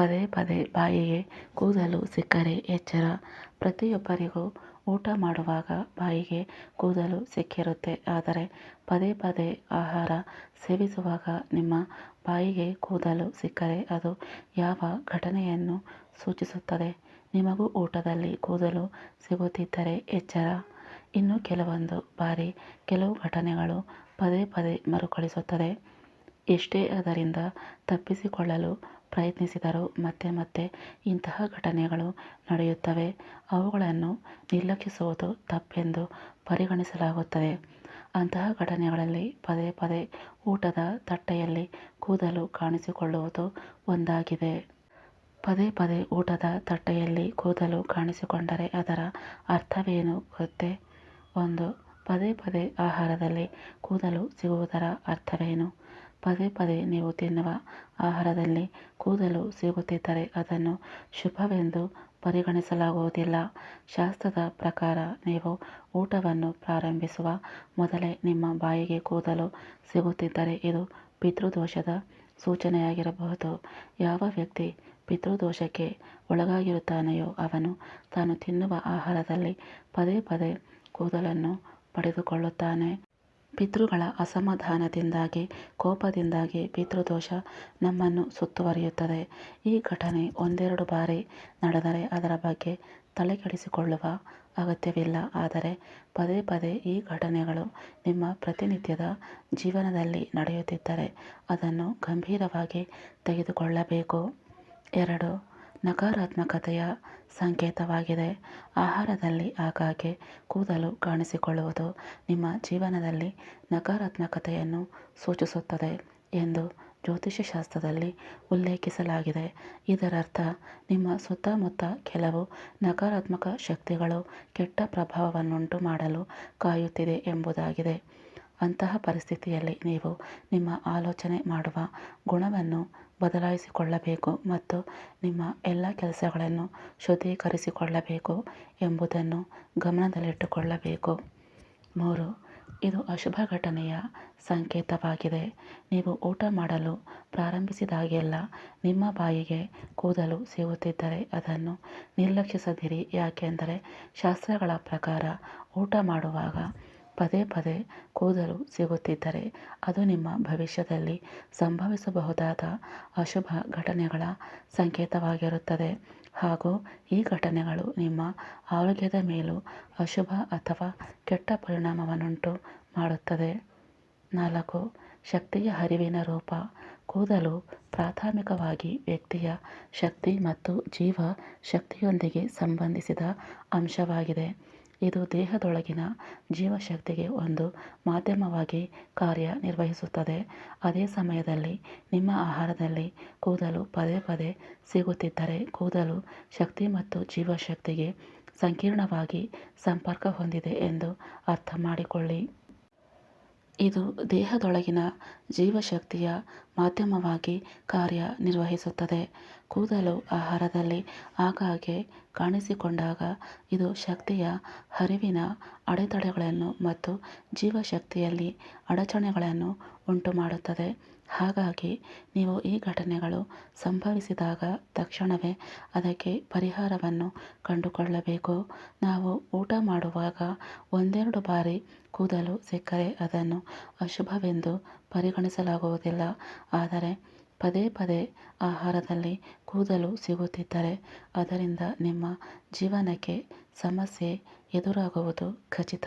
ಪದೇ ಪದೇ ಬಾಯಿಗೆ ಕೂದಲು ಸಿಕ್ಕರೆ ಎಚ್ಚರ. ಪ್ರತಿಯೊಬ್ಬರಿಗೂ ಊಟ ಮಾಡುವಾಗ ಬಾಯಿಗೆ ಕೂದಲು ಸಿಕ್ಕಿರುತ್ತೆ. ಆದರೆ ಪದೇ ಪದೇ ಆಹಾರ ಸೇವಿಸುವಾಗ ನಿಮ್ಮ ಬಾಯಿಗೆ ಕೂದಲು ಸಿಕ್ಕರೆ ಅದು ಯಾವ ಘಟನೆಯನ್ನು ಸೂಚಿಸುತ್ತದೆ? ನಿಮಗೂ ಊಟದಲ್ಲಿ ಕೂದಲು ಸಿಗುತ್ತಿದ್ದರೆ ಎಚ್ಚರ. ಇನ್ನು ಕೆಲವೊಂದು ಬಾರಿ ಕೆಲವು ಘಟನೆಗಳು ಪದೇ ಪದೇ ಮರುಕಳಿಸುತ್ತದೆ. ಎಷ್ಟೇ ಅದರಿಂದ ತಪ್ಪಿಸಿಕೊಳ್ಳಲು ಪ್ರಯತ್ನಿಸಿದರೂ ಮತ್ತೆ ಮತ್ತೆ ಇಂತಹ ಘಟನೆಗಳು ನಡೆಯುತ್ತವೆ. ಅವುಗಳನ್ನು ನಿರ್ಲಕ್ಷಿಸುವುದು ತಪ್ಪೆಂದು ಪರಿಗಣಿಸಲಾಗುತ್ತದೆ. ಅಂತಹ ಘಟನೆಗಳಲ್ಲಿ ಪದೇ ಪದೇ ಊಟದ ತಟ್ಟೆಯಲ್ಲಿ ಕೂದಲು ಕಾಣಿಸಿಕೊಳ್ಳುವುದು ಒಂದಾಗಿದೆ. ಪದೇ ಪದೇ ಊಟದ ತಟ್ಟೆಯಲ್ಲಿ ಕೂದಲು ಕಾಣಿಸಿಕೊಂಡರೆ ಅದರ ಅರ್ಥವೇನು ಗೊತ್ತೇ? ಒಂದು, ಪದೇ ಪದೇ ಆಹಾರದಲ್ಲಿ ಕೂದಲು ಸಿಗುವುದರ ಅರ್ಥವೇನು? ಪದೇ ಪದೇ ನೀವು ತಿನ್ನುವ ಆಹಾರದಲ್ಲಿ ಕೂದಲು ಸಿಗುತ್ತಿದ್ದರೆ ಅದನ್ನು ಶುಭವೆಂದು ಪರಿಗಣಿಸಲಾಗುವುದಿಲ್ಲ. ಶಾಸ್ತ್ರದ ಪ್ರಕಾರ ನೀವು ಊಟವನ್ನು ಪ್ರಾರಂಭಿಸುವ ಮೊದಲೇ ನಿಮ್ಮ ಬಾಯಿಗೆ ಕೂದಲು ಸಿಗುತ್ತಿದ್ದರೆ ಇದು ಪಿತೃದೋಷದ ಸೂಚನೆಯಾಗಿರಬಹುದು. ಯಾವ ವ್ಯಕ್ತಿ ಪಿತೃದೋಷಕ್ಕೆ ಒಳಗಾಗಿರುತ್ತಾನೆಯೋ ಅವನು ತಾನು ತಿನ್ನುವ ಆಹಾರದಲ್ಲಿ ಪದೇ ಪದೇ ಕೂದಲನ್ನು ಪಡೆದುಕೊಳ್ಳುತ್ತಾನೆ. ಪಿತೃಗಳ ಅಸಮಾಧಾನದಿಂದಾಗಿ, ಕೋಪದಿಂದಾಗಿ ಪಿತೃದೋಷ ನಮ್ಮನ್ನು ಸುತ್ತುವರಿಯುತ್ತದೆ. ಈ ಘಟನೆ ಒಂದೆರಡು ಬಾರಿ ನಡೆದರೆ ಅದರ ಬಗ್ಗೆ ತಲೆಕೆಡಿಸಿಕೊಳ್ಳುವ ಅಗತ್ಯವಿಲ್ಲ. ಆದರೆ ಪದೇ ಪದೇ ಈ ಘಟನೆಗಳು ನಿಮ್ಮ ಪ್ರತಿನಿತ್ಯದ ಜೀವನದಲ್ಲಿ ನಡೆಯುತ್ತಿದ್ದರೆ ಅದನ್ನು ಗಂಭೀರವಾಗಿ ತೆಗೆದುಕೊಳ್ಳಬೇಕು. ಎರಡು ನಕಾರಾತ್ಮಕತೆಯ ಸಂಕೇತವಾಗಿದೆ. ಆಹಾರದಲ್ಲಿ ಆಗಾಗ್ಗೆ ಕೂದಲು ಕಾಣಿಸಿಕೊಳ್ಳುವುದು ನಿಮ್ಮ ಜೀವನದಲ್ಲಿ ನಕಾರಾತ್ಮಕತೆಯನ್ನು ಸೂಚಿಸುತ್ತದೆ ಎಂದು ಜ್ಯೋತಿಷ್ಯಶಾಸ್ತ್ರದಲ್ಲಿ ಉಲ್ಲೇಖಿಸಲಾಗಿದೆ. ಇದರರ್ಥ, ನಿಮ್ಮ ಸುತ್ತಮುತ್ತ ಕೆಲವು ನಕಾರಾತ್ಮಕ ಶಕ್ತಿಗಳು ಕೆಟ್ಟ ಪ್ರಭಾವವನ್ನುಂಟು ಮಾಡಲು ಕಾಯುತ್ತಿದೆ ಎಂಬುದಾಗಿದೆ. ಅಂತಹ ಪರಿಸ್ಥಿತಿಯಲ್ಲಿ ನೀವು ನಿಮ್ಮ ಆಲೋಚನೆ ಮಾಡುವ ಗುಣವನ್ನು ಬದಲಾಯಿಸಿಕೊಳ್ಳಬೇಕು ಮತ್ತು ನಿಮ್ಮ ಎಲ್ಲ ಕೆಲಸಗಳನ್ನು ಶುದ್ಧೀಕರಿಸಿಕೊಳ್ಳಬೇಕು ಎಂಬುದನ್ನು ಗಮನದಲ್ಲಿಟ್ಟುಕೊಳ್ಳಬೇಕು. ಮೂರು, ಇದು ಅಶುಭ ಘಟನೆಯ ಸಂಕೇತವಾಗಿದೆ. ನೀವು ಊಟ ಮಾಡಲು ಪ್ರಾರಂಭಿಸಿದಾಗೆಲ್ಲ ನಿಮ್ಮ ಬಾಯಿಗೆ ಕೂದಲು ಸಿಗುತ್ತಿದ್ದರೆ ಅದನ್ನು ನಿರ್ಲಕ್ಷಿಸದಿರಿ. ಯಾಕೆಂದರೆ ಶಾಸ್ತ್ರಗಳ ಪ್ರಕಾರ ಊಟ ಮಾಡುವಾಗ ಪದೇ ಪದೇ ಕೂದಲು ಸಿಗುತ್ತಿದ್ದರೆ ಅದು ನಿಮ್ಮ ಭವಿಷ್ಯದಲ್ಲಿ ಸಂಭವಿಸಬಹುದಾದ ಅಶುಭ ಘಟನೆಗಳ ಸಂಕೇತವಾಗಿರುತ್ತದೆ. ಹಾಗೂ ಈ ಘಟನೆಗಳು ನಿಮ್ಮ ಆರೋಗ್ಯದ ಮೇಲೂ ಅಶುಭ ಅಥವಾ ಕೆಟ್ಟ ಪರಿಣಾಮವನ್ನುಂಟು ಮಾಡುತ್ತದೆ. ನಾಲ್ಕು, ಶಕ್ತಿಯ ಹರಿವಿನ ರೂಪ. ಕೂದಲು ಪ್ರಾಥಮಿಕವಾಗಿ ವ್ಯಕ್ತಿಯ ಶಕ್ತಿ ಮತ್ತು ಜೀವ ಶಕ್ತಿಯೊಂದಿಗೆ ಸಂಬಂಧಿಸಿದ ಅಂಶವಾಗಿದೆ. ಇದು ದೇಹದೊಳಗಿನ ಜೀವಶಕ್ತಿಗೆ ಒಂದು ಮಾಧ್ಯಮವಾಗಿ ಕಾರ್ಯನಿರ್ವಹಿಸುತ್ತದೆ. ಅದೇ ಸಮಯದಲ್ಲಿ ನಿಮ್ಮ ಆಹಾರದಲ್ಲಿ ಕೂದಲು ಪದೇ ಪದೇ ಸಿಗುತ್ತಿದ್ದರೆ ಕೂದಲು ಶಕ್ತಿ ಮತ್ತು ಜೀವಶಕ್ತಿಗೆ ಸಂಕೀರ್ಣವಾಗಿ ಸಂಪರ್ಕ ಹೊಂದಿದೆ ಎಂದು ಅರ್ಥ ಮಾಡಿಕೊಳ್ಳಿ ಇದು ದೇಹದೊಳಗಿನ ಜೀವಶಕ್ತಿಯ ಮಾಧ್ಯಮವಾಗಿ ಕಾರ್ಯನಿರ್ವಹಿಸುತ್ತದೆ. ಕೂದಲು ಆಹಾರದಲ್ಲಿ ಆಗಾಗ್ಗೆ ಕಾಣಿಸಿಕೊಂಡಾಗ ಇದು ಶಕ್ತಿಯ ಹರಿವಿನ ಅಡೆತಡೆಗಳನ್ನು ಮತ್ತು ಜೀವಶಕ್ತಿಯಲ್ಲಿ ಅಡಚಣೆಗಳನ್ನು ಉಂಟುಮಾಡುತ್ತದೆ. ಹಾಗಾಗಿ ನೀವು ಈ ಘಟನೆಗಳು ಸಂಭವಿಸಿದಾಗ ತಕ್ಷಣವೇ ಅದಕ್ಕೆ ಪರಿಹಾರವನ್ನು ಕಂಡುಕೊಳ್ಳಬೇಕು. ನಾವು ಊಟ ಮಾಡುವಾಗ ಒಂದೆರಡು ಬಾರಿ ಕೂದಲು ಸಿಕ್ಕರೆ ಅದನ್ನು ಅಶುಭವೆಂದು ಪರಿಗಣಿಸಲಾಗುವುದಿಲ್ಲ. ಆದರೆ ಪದೇ ಪದೇ ಆಹಾರದಲ್ಲಿ ಕೂದಲು ಸಿಗುತ್ತಿದ್ದರೆ ಅದರಿಂದ ನಿಮ್ಮ ಜೀವನಕ್ಕೆ ಸಮಸ್ಯೆ ಎದುರಾಗುವುದು ಖಚಿತ.